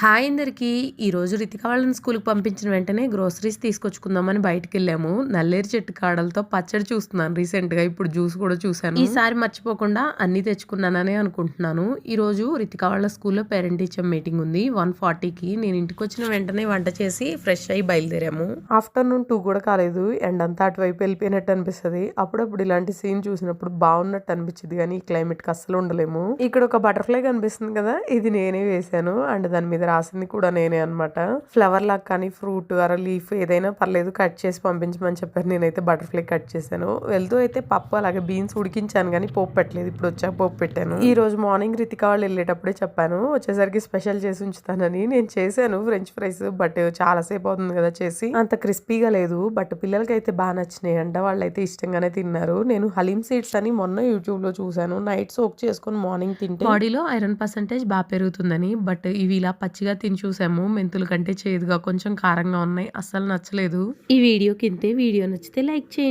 Hi అందరికి. ఈరోజు రితిక వాళ్ళని స్కూల్కి పంపించిన వెంటనే గ్రోసరీస్ తీసుకొచ్చుకుందామని బయటికి వెళ్ళాము నల్లేరు చెట్టు కాడలతో పచ్చడి చూస్తున్నాను రీసెంట్గా. ఇప్పుడు జ్యూస్ కూడా చూసాను ఈసారి మర్చిపోకుండా అన్ని తెచ్చుకున్నానని అనుకుంటున్నాను. ఈ రోజు రితిక వాళ్ళ స్కూల్లో పేరెంట్ టీచర్ మీటింగ్ ఉంది. వన్ ఫార్టీకి నేను ఇంటికి వచ్చిన వెంటనే వంట చేసి ఫ్రెష్ అయ్యి బయలుదేరాము. ఆఫ్టర్నూన్ టూ కూడా కాలేదు. ఎండ్ అంతా అటువైపు వెళ్ళిపోయినట్టు అనిపిస్తుంది. అప్పుడప్పుడు ఇలాంటి సీన్ చూసినప్పుడు బాగున్నట్టు అనిపించింది కానీ ఈ క్లైమేట్కి అస్సలు ఉండలేము. ఇక్కడ ఒక బటర్ఫ్లై కనిపిస్తుంది కదా? ఇది నేనే వేసాను అండ్ దాని మీద రాసింది కూడా నేనే అనమాట ఫ్లవర్ లాగా కానీ ఫ్రూట్ అర లీఫ్ ఏదైనా పర్లేదు కట్ చేసి పంపించమని చెప్పారు. నేనైతే బటర్ఫ్లై కట్ చేశాను. వెళ్తూ అయితే పప్పు అలాగే బీన్స్ ఉడికించాను కానీ పోపు పెట్టలేదు. ఇప్పుడు వచ్చాక పోపు పెట్టాను. ఈ రోజు మార్నింగ్ రితికా వాళ్ళు వెళ్ళేటప్పుడే చెప్పాను వచ్చేసరికి స్పెషల్ చేసి ఉంచుతానని నేను చేశాను. ఫ్రెంచ్ ఫ్రైస్ బట్ చాలాసేపు అవుతుంది కదా చేసి. అంత క్రిస్పీగా లేదు బట్ పిల్లలకి అయితే బాగా నచ్చినాయి. అంట వాళ్ళైతే ఇష్టంగానే తిన్నారు. నేను హలీం సీడ్స్ అని మొన్న యూట్యూబ్లో చూసాను నైట్ సోక్ చేసుకొని మార్నింగ్ తింటే బాడీలో ఐరన్ పర్సంటేజ్ బాగా పెరుగుతుందని బట్ ఇవి ఇలా పచ్చిగా తిని చూసాము. మెంతుల కంటే చేదుగా కొంచెం కారంగా ఉన్నాయి. అస్సలు నచ్చలేదు. ఈ వీడియో ఇంతే వీడియో నచ్చితే లైక్ చేయండి.